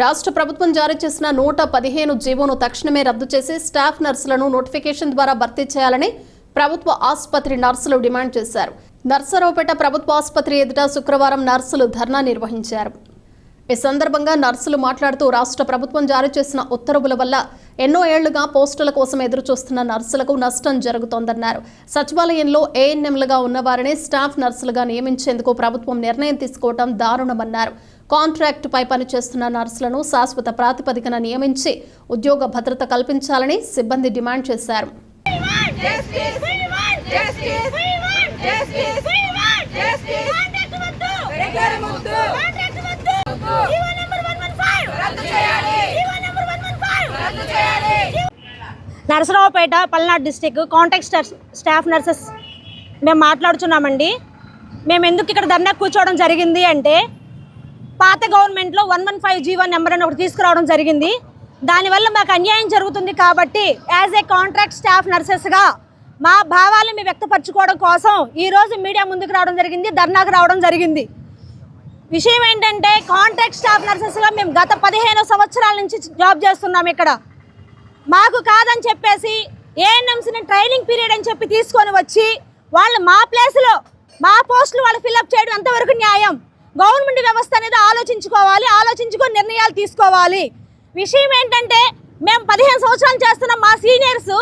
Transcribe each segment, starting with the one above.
రాష్ట్ర ప్రభుత్వం జారీ చేసిన నూట పదిహేను జీవోను తక్షణమే రద్దు చేసి స్టాఫ్ నర్సులను నోటిఫికేషన్ ద్వారా భర్తీ చేయాలని ప్రభుత్వ ఆసుపత్రి నర్సులు డిమాండ్ చేశారు. నర్సరావుపేట ప్రభుత్వ ఆసుపత్రి ఎదుట శుక్రవారం నర్సులు ధర్నా నిర్వహించారు. ఈ సందర్భంగా నర్సులు మాట్లాడుతూ రాష్ట్ర ప్రభుత్వం జారీ చేసిన ఉత్తర్వుల వల్ల ఎన్నో ఏళ్ళుగా పోస్టుల కోసం ఎదురు చూస్తున్న నర్సులకు నష్టం జరుగుతోందన్నారు సచివాలయంలో ఏఎన్ఎంలుగా ఉన్నవారిని స్టాఫ్ నర్సులుగా నియమించేందుకు ప్రభుత్వం నిర్ణయం తీసుకోవడం దారుణమన్నారు కాంట్రాక్టుపై పనిచేస్తున్న నర్సులను శాశ్వత ప్రాతిపదికన నియమించి ఉద్యోగ భద్రత కల్పించాలని సిబ్బంది డిమాండ్ చేశారు Justice! We want justice! We want justice! We want justice! Contract వద్దు! రెగ్యులర్ వద్దు! Contract వద్దు! జీవో నెంబర్ 115 రద్దు చేయాలి! జీవో నెంబర్ 115 రద్దు చేయాలి! Narasaraopet Palnadu district contact staff staff nurses. మేము మాట్లాడుతున్నామండి మేము ఎందుకు ఇక్కడ ధర్నా కూర్చోవడం జరిగింది అంటే పాత గవర్నమెంట్లో one one five GO number అని ఒకటి తీసుకురావడం జరిగింది. దానివల్ల మాకు అన్యాయం జరుగుతుంది కాబట్టి యాజ్ ఏ కాంట్రాక్ట్ స్టాఫ్ నర్సెస్గా మా భావాలు మేము వ్యక్తపరచుకోవడం కోసం ఈరోజు మీడియా ముందుకు రావడం జరిగింది ధర్నాకు రావడం జరిగింది. విషయం ఏంటంటే కాంట్రాక్ట్ స్టాఫ్ నర్సెస్లో మేము గత పదిహేను సంవత్సరాల నుంచి జాబ్ చేస్తున్నాం ఇక్కడ. మాకు కాదని చెప్పేసి ఏఎన్ఎంసీని ట్రైనింగ్ పీరియడ్ అని చెప్పి తీసుకొని వచ్చి వాళ్ళు మా ప్లేస్లో మా పోస్టులు వాళ్ళు ఫిల్అప్ చేయడం ఎంతవరకు న్యాయం? గవర్నమెంట్ వ్యవస్థ అనేది ఆలోచించుకోవాలి ఆలోచించుకొని నిర్ణయాలు తీసుకోవాలి. విషయం ఏంటంటే మేము పదిహేను సంవత్సరాలు చేస్తున్నాం మా సీనియర్స్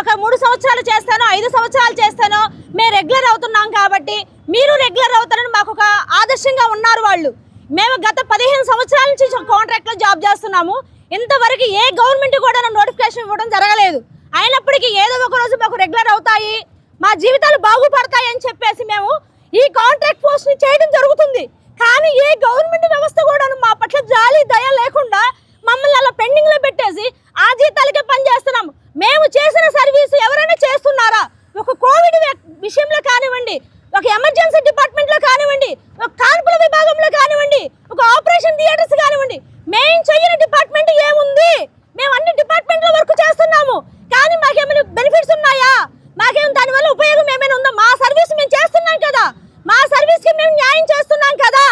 ఒక మూడు సంవత్సరాలు చేస్తాను ఐదు సంవత్సరాలు చేస్తాను మేము రెగ్యులర్ అవుతున్నాం కాబట్టి మీరు రెగ్యులర్ అవుతారని మాకు ఒక ఆదర్శంగా ఉన్నారు వాళ్ళు. మేము గత పదిహేను సంవత్సరాల నుంచి కాంట్రాక్ట్లో జాబ్ చేస్తున్నాము ఇంతవరకు ఏ గవర్నమెంట్ కూడా నోటిఫికేషన్ ఇవ్వడం జరగలేదు. అయినప్పటికీ ఏదో ఒక రోజు మాకు రెగ్యులర్ అవుతాయి. మా జీవితాలు బాగుపడతాయి అని చెప్పేసి మేము ఈ కాంట్రాక్ట్ పోస్ట్ని చేయడం జరుగుతుంది. కానీ ఏ గవర్నమెంట్ వ్యవస్థ కూడా మా పట్ల జాలి దయ లేకుండా మమ్మల్ని అలా పెండింగ్లో పెట్టేసి ఆ జీతాలకే పని చేస్తున్నాం. మేము చేసిన సర్వీస్ ఎవరైనా చేస్తున్నారా? ఒక కోవిడ్ విషయంలో కానివ్వండి ఒక ఎమర్జెన్సీ డిపార్ట్మెంట్లో కానివ్వండి ఒక కాన్పుల విభాగంలో కానివ్వండి ఒక ఆపరేషన్ థియేటర్స్ కానివ్వండి మేము చెయ్యని డిపార్ట్మెంట్ ఏముంది? మేము అన్ని డిపార్ట్మెంట్లో వర్క్ చేస్తున్నాము. కానీ మాకేమైనా బెనిఫిట్స్ ఉన్నాయా? మాకేం దానివల్ల ఉపయోగం ఏమైనా ఉందా? మా సర్వీస్ మేము చేస్తున్నాం కదా. మా సర్వీస్కి మేము న్యాయం చేస్తున్నాం కదా.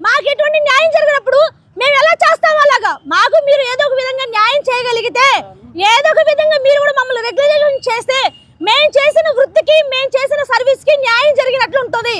మాకు ఎటువంటి న్యాయం జరిగినప్పుడు మేము ఎలా చేస్తాం అలాగా? మాకు మీరు ఏదో ఒక విధంగా న్యాయం చేయగలిగితే ఏదో ఒక విధంగా మీరు కూడా మమ్మల్ని రెగ్యులేషన్ చేస్తే మేము చేసిన వృత్తికి మేము చేసిన సర్వీస్కి న్యాయం జరిగినట్లు ఉంటుంది